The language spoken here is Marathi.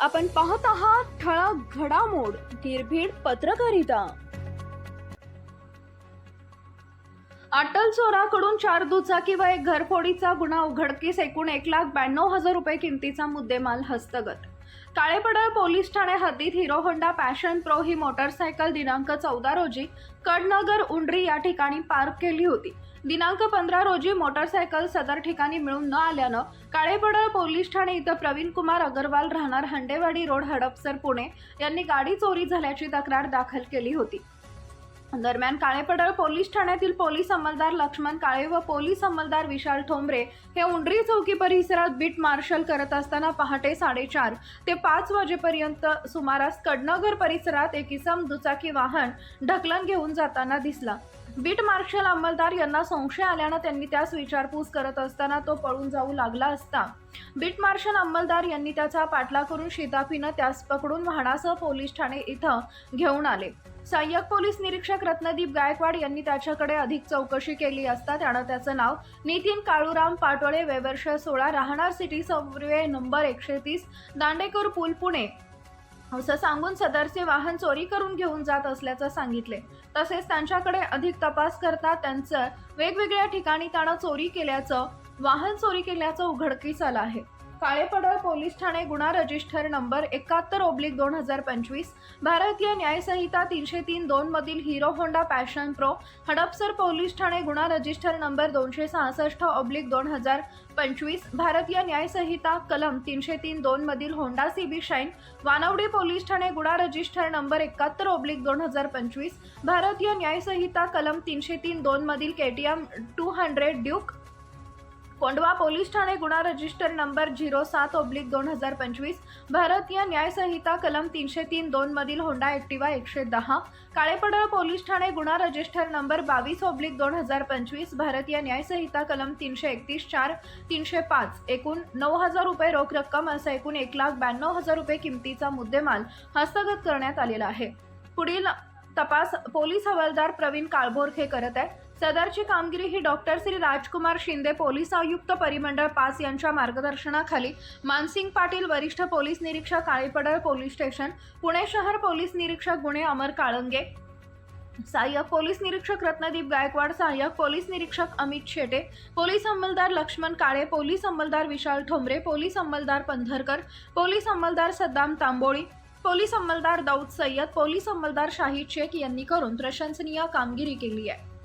आपण पाहत आहात ठळक घडामोड निर्भीड पत्रकारिता. अटल चोराकडून चार दुचाकी व एक घरफोडीचा गुन्हा उघडकीस एकूण एक लाख ब्याण्णव हजार रुपये किमतीचा मुद्देमाल हस्तगत. काळेपडळ पोलीस ठाणे हद्दीत हिरो होंडा पॅशन प्रो ही मोटरसायकल दिनांक चौदा रोजी कडनगर उंडरी या ठिकाणी पार्क केली होती. दिनांक पंधरा रोजी मोटरसायकल सदर ठिकाणी मिळून न आल्यानं काळेपडळ पोलीस ठाणे इथं प्रवीण कुमार अगरवाल राहणार हंडेवाडी रोड हडपसर पुणे यांनी गाडी चोरी झाल्याची तक्रार दाखल केली होती. दरम्यान काळेपडळ पोलीस ठाण्यातील पोलीस अंमलदार लक्ष्मण काळे व पोलीस अंमलदार विशाल ठोंबरे हे उंडरी चौकी परिसरात बीट मार्शल करत असताना पहाटे साडेचार ते पाच वाजेपर्यंत सुमारास कडनगर परिसरात एक इसम दुचाकी वाहन ढकलन घेऊन जाताना दिसला. बीट मार्शल अंमलदार यांना संशय आल्यानं त्यांनी त्यास विचारपूस करत असताना तो पळून जाऊ लागला असता. बीट मार्शल अंमलदार यांनी त्याचा पाठलाग करून शिताफीनं त्यास पकडून वाहनासह पोलीस ठाणे इथं घेऊन आले. सहाय्यक पोलीस निरीक्षक रत्नदीप गायकवाड यांनी त्याच्याकडे अधिक चौकशी केली असता त्यानं त्याचं नाव नितीन काळूराम पाटोळे वेवर्ष सोळा राहणार सिटी सर्वे नंबर एकशे तीस दांडेकर पूल पुणे. असं सांगून सदरचे वाहन चोरी करून घेऊन जात असल्याचं सांगितले. तसेच त्यांच्याकडे अधिक तपास करता त्यांचं वेगवेगळ्या ठिकाणी त्यानं चोरी केल्याचं वाहन चोरी केल्याचं उघडकीस आलं आहे. काळेपडळ पोलीस ठाणे गुन्हा रजिस्टर नंबर एकाहत्तर ओब्लिक दोन हजार पंचवीस भारतीय न्यायसंहिता तीनशे तीन दोन मधील Hero Honda Passion Pro Hadapsar police Thane गुन्हा रजिस्टर नंबर दोनशे सहासष्ट ओब्लिक दोन हजार पंचवीस भारतीय न्यायसंहिता कलम तीनशे तीन दोन मधील Honda CB Shine Wanwadi police Thane गुन्हा रजिस्टर नंबर एकाहत्तर ओब्लिक दोन हजार पंचवीस भारतीय न्यायसंहिता कलम तीनशे तीन दोन मधील KTM two hundred duke Kondhwa police Thane गुन्हा रजिस्टर नंबर झिरो सात ओब्लिक दोन हजार पंचवीस. भारतीय न्यायसंहिता कलम तीनशे तीन दोन मधील होंडा ॲक्टिवा एकशे दहा. काळेपडळ पोलीस ठाणे गुन्हा रजिस्टर नंबर बावीस ओब्लिक दोन हजार पंचवीस. भारतीय न्यायसंहिता कलम तीनशे एकतीस चार तीनशे पाच. एकूण नऊ हजार रुपये रोख रक्कम असं एकूण एक लाख ब्याण्णव हजार रुपये किमतीचा मुद्देमाल हस्तगत करण्यात आलेला आहे. पुढील तपास पोलीस हवालदार प्रवीण काळभोरखे करत आहे सदरची कामगिरी ही डॉक्टर श्री राजकुमार शिंदे पोलीस आयुक्त परिमंडळ पाच यांच्या मार्गदर्शनाखाली मानसिंग पाटील वरिष्ठ पोलीस निरीक्षक काळेपडळ पोलीस स्टेशन पुणे शहर पोलीस निरीक्षक गुन्हे अमर काळंगे सहाय्यक पोलीस निरीक्षक रत्नदीप गायकवाड सहाय्यक पोलीस निरीक्षक अमित शेटे पोलीस अंमलदार लक्ष्मण काळे पोलीस अंमलदार विशाल ठोंबरे पोलीस अंमलदार पंधरकर पोलीस अंमलदार सद्दाम तांबोळी पोलीस अंमलदार दाऊद सय्यद पोलीस अंमलदार शाहीद शेख यांनी करून प्रशंसनीय कामगिरी केली आहे.